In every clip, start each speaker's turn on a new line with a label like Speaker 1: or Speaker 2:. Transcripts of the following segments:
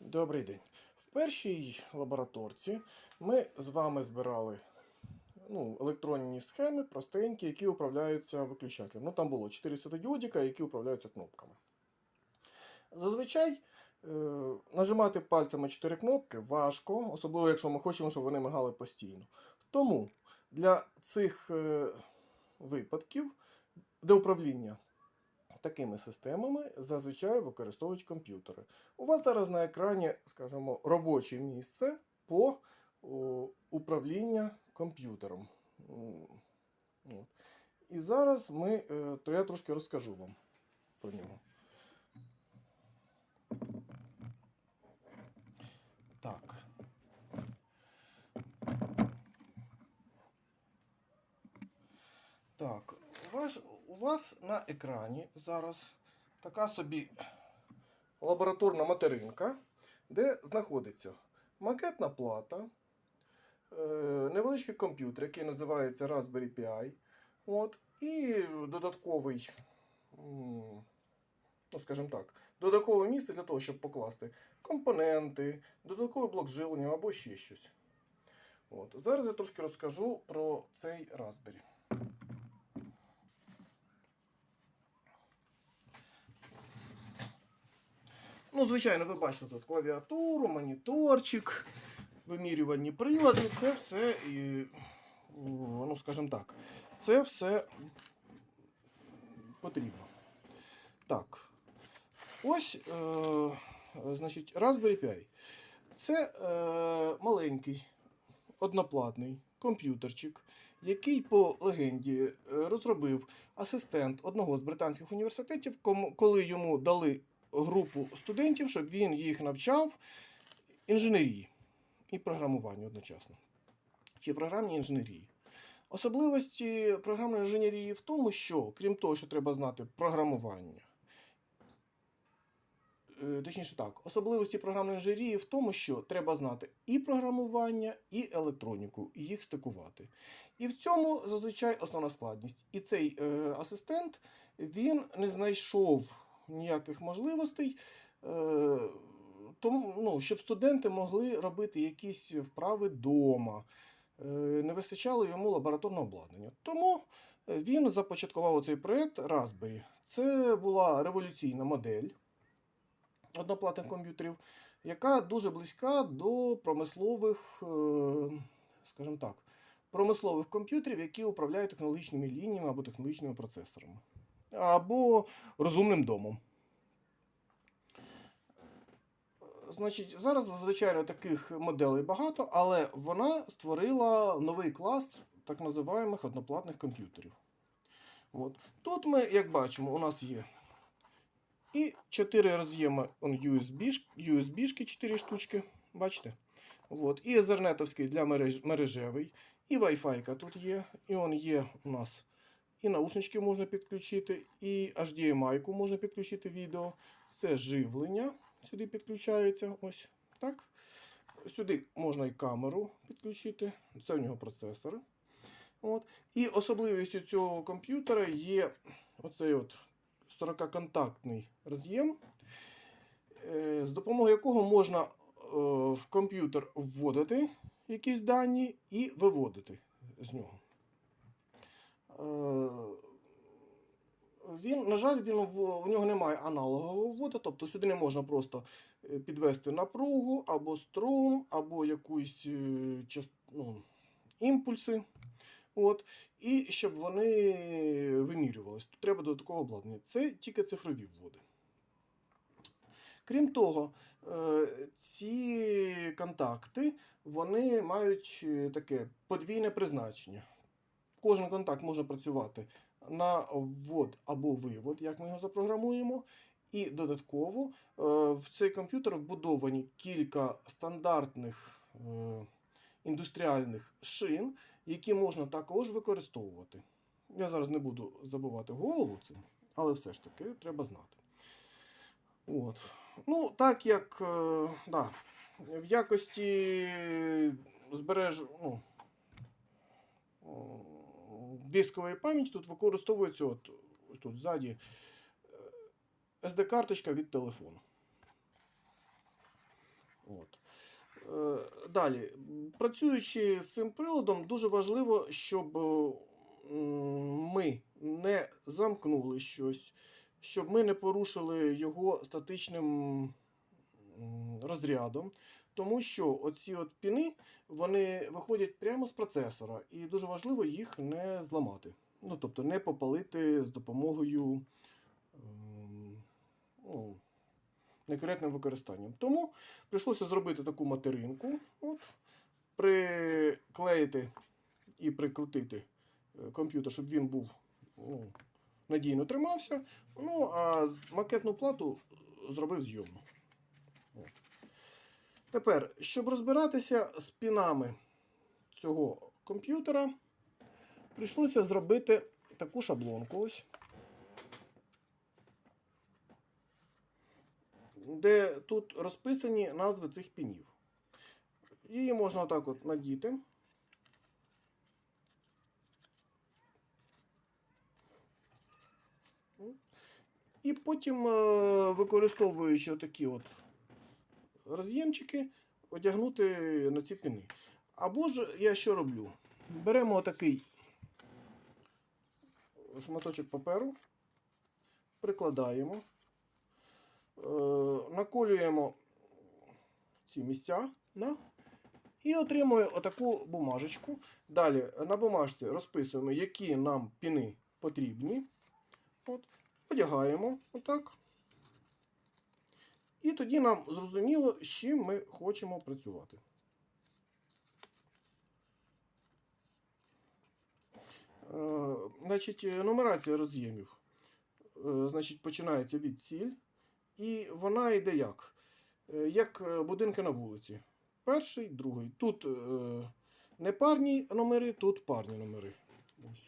Speaker 1: Добрий день. В першій лабораторці ми з вами збирали ну, електронні схеми, простенькі, які управляються виключателем. Ну, там було 4 світодіодика, які управляються кнопками. Зазвичай е, нажимати пальцями 4 кнопки важко, особливо якщо ми хочемо, щоб вони мигали постійно. Тому для цих е, випадків, де управління такими системами зазвичай використовують комп'ютери. У вас зараз на екрані, скажімо, робоче місце по управління комп'ютером. І зараз ми, е, то я трошки розкажу вам про нього. Так. Так, у вас, у вас на екрані зараз така собі лабораторна материнка, де знаходиться макетна плата, е, невеличкий комп'ютер, який називається Raspberry Pi, от, і додатковий, ну, скажімо так, додаткове місце для того, щоб покласти компоненти, додатковий блок живлення або ще щось. От. Зараз я трошки розкажу про цей Raspberry. Ну, звичайно, ви бачите тут клавіатуру, моніторчик, вимірювальні прилади, це все, і, ну, скажімо так, це все потрібно. Так. Ось, е, значить, Raspberry Pi. Це е, маленький одноплатний комп'ютерчик, який по легенді е, розробив асистент одного з британських університетів, коли йому дали групу студентів, щоб він їх навчав інженерії і програмуванню одночасно. Чи програмній інженерії. Особливості програмної інженерії в тому, що, крім того, що треба знати програмування, е, точніше так, особливості програмної інженерії в тому, що треба знати і програмування, і електроніку, і їх стикувати. І в цьому зазвичай основна складність. І цей е, асистент він не знайшов ніяких можливостей, е, тому, ну, щоб студенти могли робити якісь вправи вдома. Е, не вистачало йому лабораторного обладнання. Тому е, він започаткував цей проєкт Raspberry. Це була революційна модель одноплатних комп'ютерів, яка дуже близька до промислових, скажімо так, промислових комп'ютерів, які управляють технологічними лініями або технологічними процесорами, або розумним домом. Значить, зараз, звичайно, таких моделей багато, але вона створила новий клас так називаємих одноплатних комп'ютерів. От. Тут ми, як бачимо, у нас є і 4 роз'єми USB, USB 4 штучки. Бачите? От. І Ethernet для мереж, мережевий, і Wi-Fi тут є, і он є у нас і наушнички можна підключити, і HDMI можна підключити відео. Це живлення. Сюди підключається. Ось так. Сюди можна і камеру підключити. Це в нього процесор. От. І особливістю цього комп'ютера є оцей от 40-контактний роз'єм, е, з допомогою якого можна е, в комп'ютер вводити якісь дані і виводити з нього. Е, Він, на жаль, він, в, в нього немає аналогового вводу, тобто сюди не можна просто е, підвести напругу, або струм, або якусь е, ну, імпульси. От, і щоб вони вимірювалися. Тут треба додаткове обладнання. Це тільки цифрові вводи. Крім того, ці контакти вони мають таке подвійне призначення. Кожен контакт може працювати на ввод або вивод, як ми його запрограмуємо. І додатково е, в цей комп'ютер вбудовані кілька стандартних е, індустріальних шин, які можна також використовувати. Я зараз не буду забувати голову цим, але все ж таки треба знати. От. Ну, так як е, да, в якості збереж... ну, дискової пам'яті тут використовується от, ось тут ззаді SD-карточка від телефону. От. Е, Далі, працюючи з цим приладом, дуже важливо, щоб е, ми не замкнули щось, щоб ми не порушили його статичним розрядом. Тому що оці от піни вони виходять прямо з процесора, і дуже важливо їх не зламати. Ну, тобто не попалити з допомогою ем, ну, некоректним використанням. Тому прийшлося зробити таку материнку, от, приклеїти і прикрутити е, комп'ютер, щоб він був ну, надійно тримався. Ну, а макетну плату зробив зйомну. Тепер, щоб розбиратися з пінами цього комп'ютера, прийшлося зробити таку шаблонку ось. де тут розписані назви цих пінів. Її можна так от надіти. І потім, е, використовуючи такі от роз'ємчики, одягнути на ці піни. Або ж я що роблю? Беремо отакий шматочок паперу, прикладаємо, е, наколюємо ці місця да? і отримуємо отаку бумажечку. Далі на бумажці розписуємо, які нам піни потрібні. От, одягаємо отак. І тоді нам зрозуміло, з чим ми хочемо працювати. Е, Значить, е, нумерація роз'ємів. Е, Значить, починається від ціль. І вона йде як? Як будинки на вулиці. Перший, другий. Тут не парні номери, тут парні номери. Ось.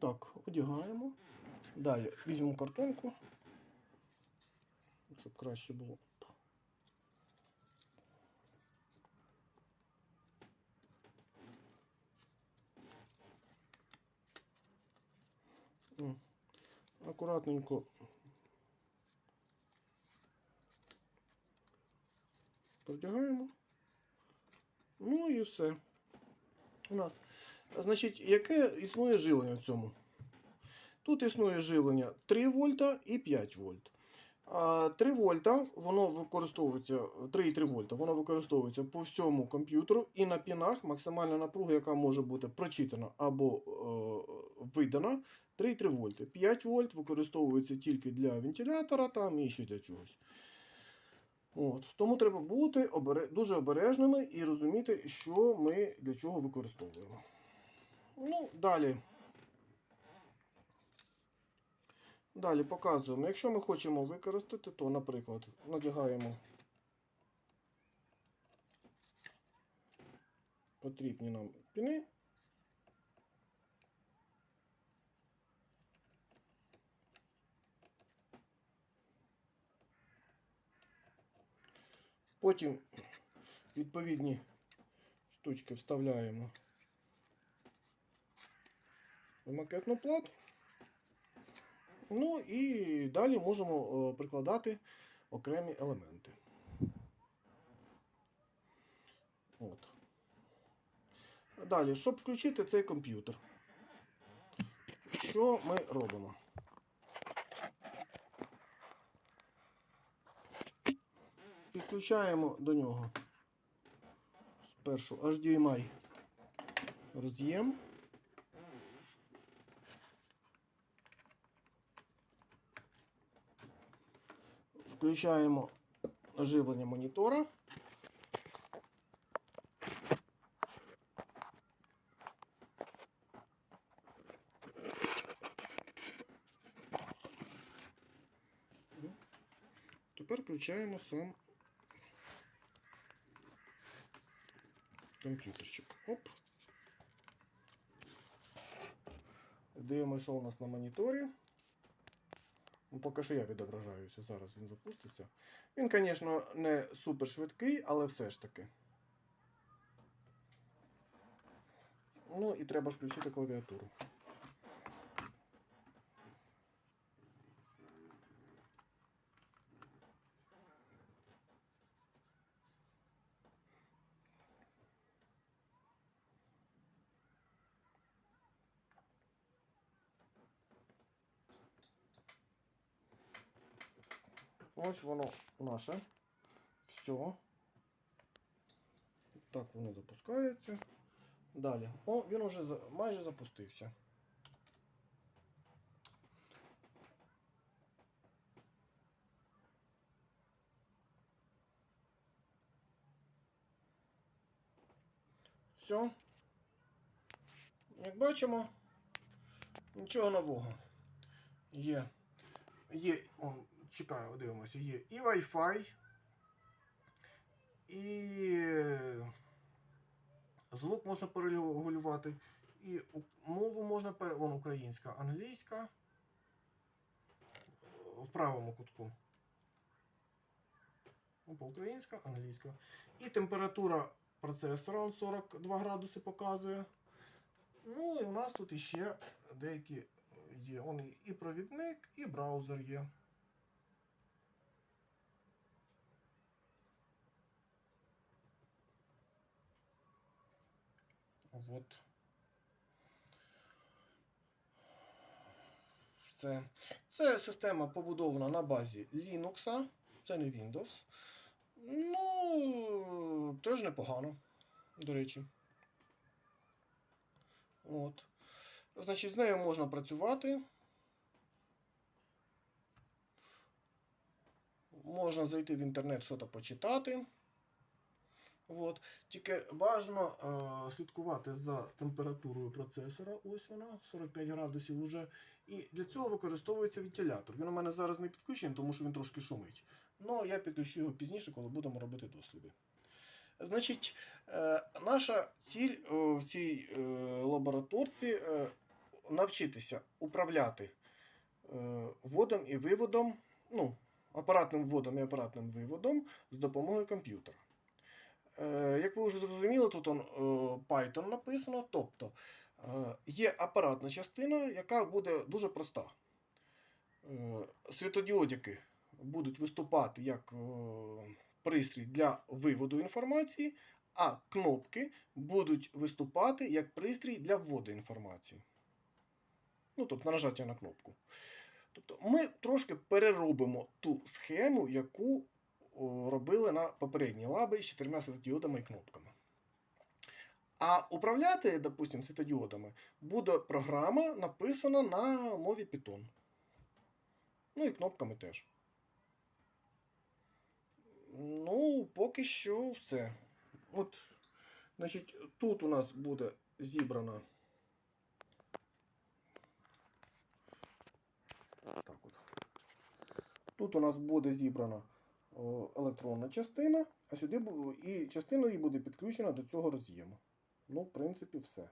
Speaker 1: Так, одягаємо. Далі візьмемо картонку, щоб краще було. Акуратненько продягаємо. Ну і все. У нас. Значить, яке існує живлення в цьому? Тут існує живлення 3 вольта і 5 вольт. 3 вольта воно використовується 3,3 вольта, воно використовується по всьому комп'ютеру і на пінах максимальна напруга, яка може бути прочитана або е, видана, 3,3 вольти. 5 вольт використовується тільки для вентилятора там і ще для чогось. От. Тому треба бути обере... дуже обережними і розуміти, що ми для чого використовуємо. Ну, далі. Далі показуємо. Якщо ми хочемо використати, то, наприклад, надягаємо потрібні нам піни. Потім відповідні штучки вставляємо макетну плату. Ну і далі можемо е, прикладати окремі елементи. От. Далі, щоб включити цей комп'ютер, що ми робимо? Підключаємо до нього спершу HDMI роз'єм. Включаємо живлення монітора. Тепер включаємо сам комп'ютерчик. Оп. Дивимося, що у нас на моніторі. Ну, поки що я відображаюся, зараз він запуститься. Він, звісно, не супер швидкий, але все ж таки. Ну і треба ж включити клавіатуру. Ось воно наше. Все. Так воно запускається. Далі. О, він уже майже запустився. Все. Як бачимо, нічого нового. Є. Є, он, чекаю, дивимося, є і Wi-Fi, і звук можна перерегулювати, і мову можна пере... Вон українська, англійська в правому кутку. Опа, українська, англійська. І температура процесора он 42 градуси показує. Ну і у нас тут іще деякі є. Он і провідник, і браузер є. Вот. Це, це система побудована на базі Linux, це не Windows. Ну, теж непогано, до речі. От. Значить, з нею можна працювати. Можна зайти в інтернет, щось почитати. От. Тільки бажано е, слідкувати за температурою процесора. Ось вона, 45 градусів уже. І для цього використовується вентилятор. Він у мене зараз не підключений, тому що він трошки шумить. Ну, я підключу його пізніше, коли будемо робити досліди. Значить, е, наша ціль е, в цій е, лабораторці е, навчитися управляти е, вводом і виводом, ну, апаратним вводом і апаратним виводом з допомогою комп'ютера. Е, Як ви вже зрозуміли, тут е, Python написано, тобто е, є апаратна частина, яка буде дуже проста. Світодіодики будуть виступати як пристрій для виводу інформації, а кнопки будуть виступати як пристрій для вводу інформації. Ну, тобто на нажаття на кнопку. Тобто ми трошки переробимо ту схему, яку робили на попередній лабі з чотирма світодіодами і кнопками. А управляти, допустим, світодіодами буде програма, написана на мові Python. Ну і кнопками теж. Ну, поки що все. От, значить, тут у нас буде зібрано. Так от. Тут у нас буде зібрана о, електронна частина, а сюди і частина її буде підключена до цього роз'єму. Ну, в принципі, все.